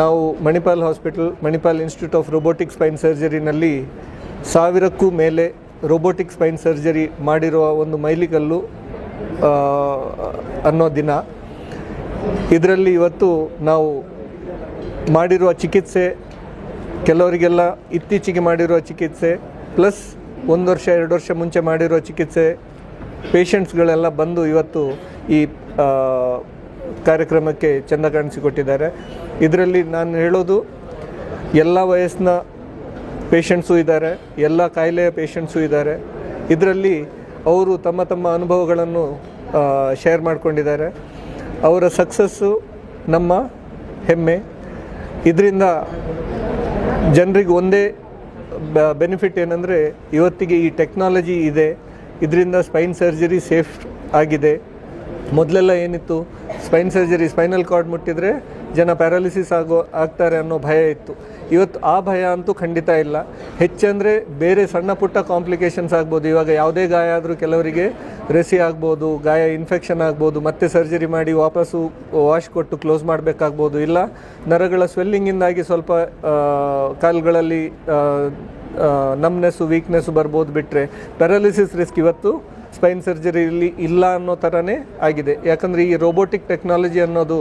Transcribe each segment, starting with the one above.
ನಾವು Manipal hospital, Manipal institute of robotic spine ಸರ್ಜರಿನಲ್ಲಿ ಸಾವಿರಕ್ಕೂ ಮೇಲೆ ರೋಬೋಟಿಕ್ ಸ್ಪೈನ್ ಸರ್ಜರಿ ಮಾಡಿರುವ ಒಂದು ಮೈಲಿಗಲ್ಲು ಅನ್ನೋ ದಿನ. ಇದರಲ್ಲಿ ಇವತ್ತು ನಾವು ಮಾಡಿರುವ ಚಿಕಿತ್ಸೆ, ಕೆಲವರಿಗೆಲ್ಲ ಇತ್ತೀಚೆಗೆ ಮಾಡಿರುವ ಚಿಕಿತ್ಸೆ, ಪ್ಲಸ್ ಒಂದು ವರ್ಷ, ಎರಡು ವರ್ಷ ಮುಂಚೆ ಮಾಡಿರುವ ಚಿಕಿತ್ಸೆ, ಪೇಷಂಟ್ಸ್ಗಳೆಲ್ಲ ಬಂದು ಇವತ್ತು ಈ ಕಾರ್ಯಕ್ರಮಕ್ಕೆ ಚೆಂದ ಕಾಣಿಸಿಕೊಟ್ಟಿದ್ದಾರೆ. ಇದರಲ್ಲಿ ನಾನು ಹೇಳೋದು, ಎಲ್ಲ ವಯಸ್ಸಿನ ಪೇಷಂಟ್ಸು ಇದ್ದಾರೆ, ಎಲ್ಲ ಕಾಯಿಲೆಯ ಪೇಷಂಟ್ಸು ಇದ್ದಾರೆ. ಇದರಲ್ಲಿ ಅವರು ತಮ್ಮ ತಮ್ಮ ಅನುಭವಗಳನ್ನು ಶೇರ್ ಮಾಡಿಕೊಂಡಿದ್ದಾರೆ. ಅವರ ಸಕ್ಸಸ್ಸು ನಮ್ಮ ಹೆಮ್ಮೆ. ಇದರಿಂದ ಜನರಿಗೆ ಒಂದೇ ಬೆನಿಫಿಟ್ ಏನಂದರೆ, ಇವತ್ತಿಗೆ ಈ ಟೆಕ್ನಾಲಜಿ ಇದೆ. ಇದರಿಂದ ಸ್ಪೈನ್ ಸರ್ಜರಿ ಸೇಫ್ ಆಗಿದೆ. ಮೊದಲೆಲ್ಲ ಏನಿತ್ತು ಸ್ಪೈನ್ ಸರ್ಜರಿ ಸ್ಪೈನಲ್ ಕಾರ್ಡ್ ಮುಟ್ಟಿದರೆ ಜನ ಪ್ಯಾರಾಲಿಸಿಸ್ ಆಗೋ, ಆಗ್ತಾರೆ ಅನ್ನೋ ಭಯ ಇತ್ತು. ಇವತ್ತು ಆ ಭಯ ಅಂತೂ ಖಂಡಿತ ಇಲ್ಲ. ಹೆಚ್ಚಂದರೆ ಬೇರೆ ಸಣ್ಣ ಪುಟ್ಟ ಕಾಂಪ್ಲಿಕೇಶನ್ಸ್ ಆಗ್ಬೋದು. ಇವಾಗ ಯಾವುದೇ ಗಾಯ ಆದರೂ ಕೆಲವರಿಗೆ ರೆಸಿ ಆಗ್ಬೋದು, ಗಾಯ ಇನ್ಫೆಕ್ಷನ್ ಆಗ್ಬೋದು, ಮತ್ತೆ ಸರ್ಜರಿ ಮಾಡಿ ವಾಪಸ್ಸು ವಾಶ್ ಕೊಟ್ಟು ಕ್ಲೋಸ್ ಮಾಡಬೇಕಾಗ್ಬೋದು. ಇಲ್ಲ, ನರಗಳ ಸ್ವೆಲ್ಲಿಂಗಿಂದಾಗಿ ಸ್ವಲ್ಪ ಕಾಲುಗಳಲ್ಲಿ ನಮ್ನೆಸ್ಸು ವೀಕ್ನೆಸ್ಸು ಬರ್ಬೋದು ಬಿಟ್ಟರೆ ಪ್ಯಾರಾಲಿಸಿಸ್ ರಿಸ್ಕ್ ಇವತ್ತು ಸ್ಪೈನ್ ಸರ್ಜರಿಯಲ್ಲಿ ಇಲ್ಲ ಅನ್ನೋ ಥರನೇ ಆಗಿದೆ. ಯಾಕಂದರೆ ಈ ರೋಬೋಟಿಕ್ ಟೆಕ್ನಾಲಜಿ ಅನ್ನೋದು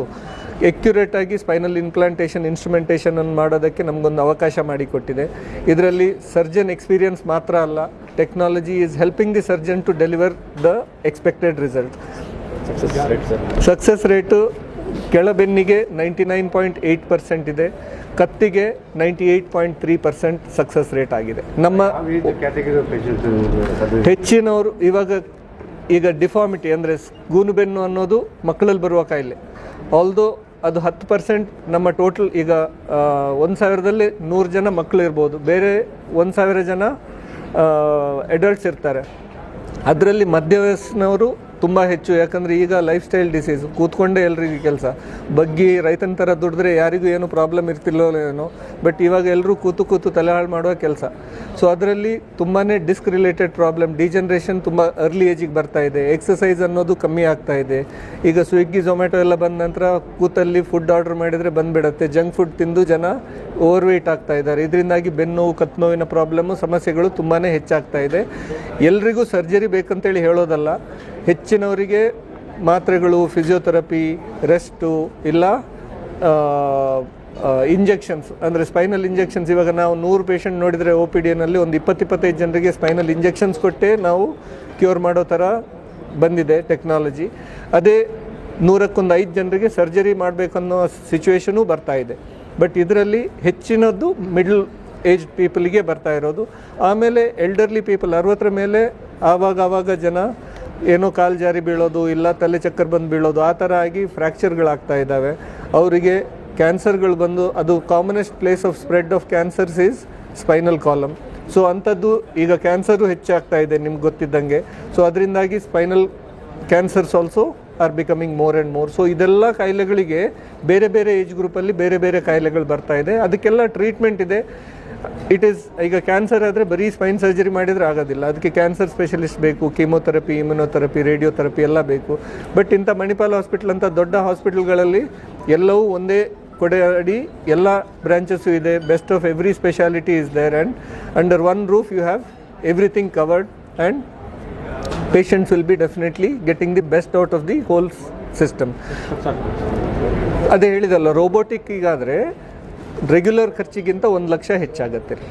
ಎಕ್ಯುರೇಟ್ ಆಗಿ ಸ್ಪೈನಲ್ ಇನ್ಪ್ಲಾಂಟೇಷನ್ ಇನ್ಸ್ಟ್ರುಮೆಂಟೇಷನ್ ಅನ್ನು ಮಾಡೋದಕ್ಕೆ ನಮಗೊಂದು ಅವಕಾಶ ಮಾಡಿಕೊಟ್ಟಿದೆ. ಇದರಲ್ಲಿ ಸರ್ಜನ್ ಎಕ್ಸ್ಪೀರಿಯನ್ಸ್ ಮಾತ್ರ ಅಲ್ಲ technology is helping the surgeon to deliver the expected result success rate ಕೆಳಬೆನ್ನಿಗೆ ninety nine point eight percent ಇದೆ ಕತ್ತಿಗೆ ninety eight point three percent success rate ಆಗಿದೆ. ನಮ್ಮ ಹೆಚ್ಚಿನವರು ಇವಾಗ ಈಗ ಡಿಫಾರ್ಮಿಟಿ ಅಂದರೆ ಗೂನುಬೆನ್ನು ಅನ್ನೋದು ಮಕ್ಕಳಲ್ಲಿ ಬರುವ ಕಾಯಿಲೆ. ಆಲ್ದೋ ಅದು ಹತ್ತು ಪರ್ಸೆಂಟ್ ನಮ್ಮ ಟೋಟಲ್ ಈಗ ಒಂದು ಸಾವಿರದಲ್ಲಿ ನೂರು ಜನ ಮಕ್ಕಳು ಇರ್ಬೋದು. ಬೇರೆ ಒಂದು ಸಾವಿರ ಜನ ಅಡಲ್ಟ್ಸ್ ಇರ್ತಾರೆ. ಅದರಲ್ಲಿ ಮಧ್ಯ ವಯಸ್ಸಿನವರು ತುಂಬ ಹೆಚ್ಚು, ಯಾಕಂದರೆ ಈಗ ಲೈಫ್ ಸ್ಟೈಲ್ ಡಿಸೀಸ್ ಕೂತ್ಕೊಂಡೇ ಎಲ್ರಿಗೂ ಕೆಲಸ. ಬಗ್ಗಿ ರೈತನ ಥರ ದುಡಿದ್ರೆ ಯಾರಿಗೂ ಏನು ಪ್ರಾಬ್ಲಮ್ ಇರ್ತಿಲ್ಲೋ ಏನೋ ಬಟ್ ಇವಾಗ ಎಲ್ಲರೂ ಕೂತು ಕೂತು ತಲೆ ಹಾಳು ಮಾಡುವ ಕೆಲಸ. ಸೊ ಅದರಲ್ಲಿ ತುಂಬಾ ಡಿಸ್ಕ್ ರಿಲೇಟೆಡ್ ಪ್ರಾಬ್ಲಮ್ ಡಿಜನ್ರೇಷನ್ ತುಂಬ ಅರ್ಲಿ ಏಜಿಗೆ ಬರ್ತಾ ಇದೆ. ಎಕ್ಸಸೈಸ್ ಅನ್ನೋದು ಕಮ್ಮಿ ಆಗ್ತಾ ಇದೆ. ಈಗ ಸ್ವಿಗ್ಗಿ ಝೊಮ್ಯಾಟೊ ಎಲ್ಲ ಬಂದ ನಂತರ ಕೂತಲ್ಲಿ ಫುಡ್ ಆರ್ಡರ್ ಮಾಡಿದರೆ ಬಂದುಬಿಡುತ್ತೆ. ಜಂಕ್ ಫುಡ್ ತಿಂದು ಜನ ಓವರ್ ವೆಯ್ಟ್ ಆಗ್ತಾ ಇದ್ದಾರೆ. ಇದರಿಂದಾಗಿ ಬೆನ್ನೋವು ಕತ್ತು ನೋವಿನ ಪ್ರಾಬ್ಲಮ್ಮು ಸಮಸ್ಯೆಗಳು ತುಂಬಾ ಹೆಚ್ಚಾಗ್ತಾ ಇದೆ. ಎಲ್ರಿಗೂ ಸರ್ಜರಿ ಬೇಕಂತೇಳಿ ಹೇಳೋದಲ್ಲ ಹೆಚ್ಚಿನವರಿಗೆ ಮಾತ್ರೆಗಳು ಫಿಸಿಯೋಥೆರಪಿ ರೆಸ್ಟು ಇಲ್ಲ ಇಂಜೆಕ್ಷನ್ಸ್ ಅಂದರೆ ಸ್ಪೈನಲ್ ಇಂಜೆಕ್ಷನ್ಸ್ ಇವಾಗ ನಾವು ನೂರು ಪೇಷಂಟ್ ನೋಡಿದರೆ ಒ ಪಿ ಡಿಯಲ್ಲಿ ಒಂದು ಇಪ್ಪತ್ತು ಇಪ್ಪತ್ತೈದು ಜನರಿಗೆ ಸ್ಪೈನಲ್ ಇಂಜೆಕ್ಷನ್ಸ್ ಕೊಟ್ಟೇ ನಾವು ಕ್ಯೂರ್ ಮಾಡೋ ಥರ ಬಂದಿದೆ ಟೆಕ್ನಾಲಜಿ ಅದೇ ನೂರಕ್ಕೊಂದು ಐದು ಜನರಿಗೆ ಸರ್ಜರಿ ಮಾಡಬೇಕನ್ನೋ ಸಿಚುವೇಶನು ಬರ್ತಾ ಇದೆ. ಬಟ್ ಇದರಲ್ಲಿ ಹೆಚ್ಚಿನದ್ದು ಮಿಡ್ಲ್ ಏಜ್ ಪೀಪಲ್ಗೆ ಬರ್ತಾ ಇರೋದು. ಆಮೇಲೆ ಎಲ್ಡರ್ಲಿ ಪೀಪಲ್ ಅರವತ್ತರ ಮೇಲೆ ಆವಾಗ ಆವಾಗ ಜನ ಏನೋ ಕಾಲು ಜಾರಿ ಬೀಳೋದು, ಇಲ್ಲ ತಲೆ ಚಕ್ಕರ್ ಬಂದು ಬೀಳೋದು, ಆ ಥರ ಆಗಿ ಫ್ರ್ಯಾಕ್ಚರ್ಗಳಾಗ್ತಾ ಇದ್ದಾವೆ. ಅವರಿಗೆ ಕ್ಯಾನ್ಸರ್ಗಳು ಬಂದು, ಅದು commonest place of spread of cancers is spinal column so ಅಂಥದ್ದು ಈಗ ಕ್ಯಾನ್ಸರು ಹೆಚ್ಚಾಗ್ತಾ ಇದೆ ನಿಮ್ಗೆ ಗೊತ್ತಿದ್ದಂಗೆ. ಸೊ ಅದರಿಂದಾಗಿ spinal cancers also are becoming more and more so ಇದೆಲ್ಲ ಕಾಯಿಲೆಗಳಿಗೆ ಬೇರೆ ಬೇರೆ ಏಜ್ ಗ್ರೂಪಲ್ಲಿ ಬೇರೆ ಬೇರೆ ಕಾಯಿಲೆಗಳು ಬರ್ತಾ ಇದೆ. ಅದಕ್ಕೆಲ್ಲ ಟ್ರೀಟ್ಮೆಂಟ್ ಇದೆ. ಇಟ್ ಈಸ್ ಈಗ ಕ್ಯಾನ್ಸರ್ ಆದರೆ ಬರೀ ಸ್ಪೈನ್ ಸರ್ಜರಿ ಮಾಡಿದರೆ ಆಗೋದಿಲ್ಲ. ಅದಕ್ಕೆ ಕ್ಯಾನ್ಸರ್ ಸ್ಪೆಷಲಿಸ್ಟ್ ಬೇಕು ಕೀಮೋಥೆರಪಿ ಇಮ್ಯುನೋಥೆರಪಿ ರೇಡಿಯೋಥೆರಪಿ ಎಲ್ಲ ಬೇಕು. ಬಟ್ ಇಂಥ ಮಣಿಪಾಲ್ ಹಾಸ್ಪಿಟಲ್ ಅಂತ ದೊಡ್ಡ ಹಾಸ್ಪಿಟಲ್ಗಳಲ್ಲಿ ಎಲ್ಲವೂ ಒಂದೇ ಕೊಡೆ ಅಡಿ ಎಲ್ಲ ಬ್ರಾಂಚಸ್ಸು ಇದೆ. Best of every speciality is there and under one roof you have everything covered and patients will be definitely getting the best out of the whole system ಅದೇ ಹೇಳಿದಲ್ಲ ರೋಬೋಟಿಕ್ ಈಗಾದರೆ ರೆಗ್ಯುಲರ್ ಖರ್ಚಿಗಿಂತ ಒಂದು ಲಕ್ಷ ಹೆಚ್ಚಾಗತ್ತೆ ರೀ.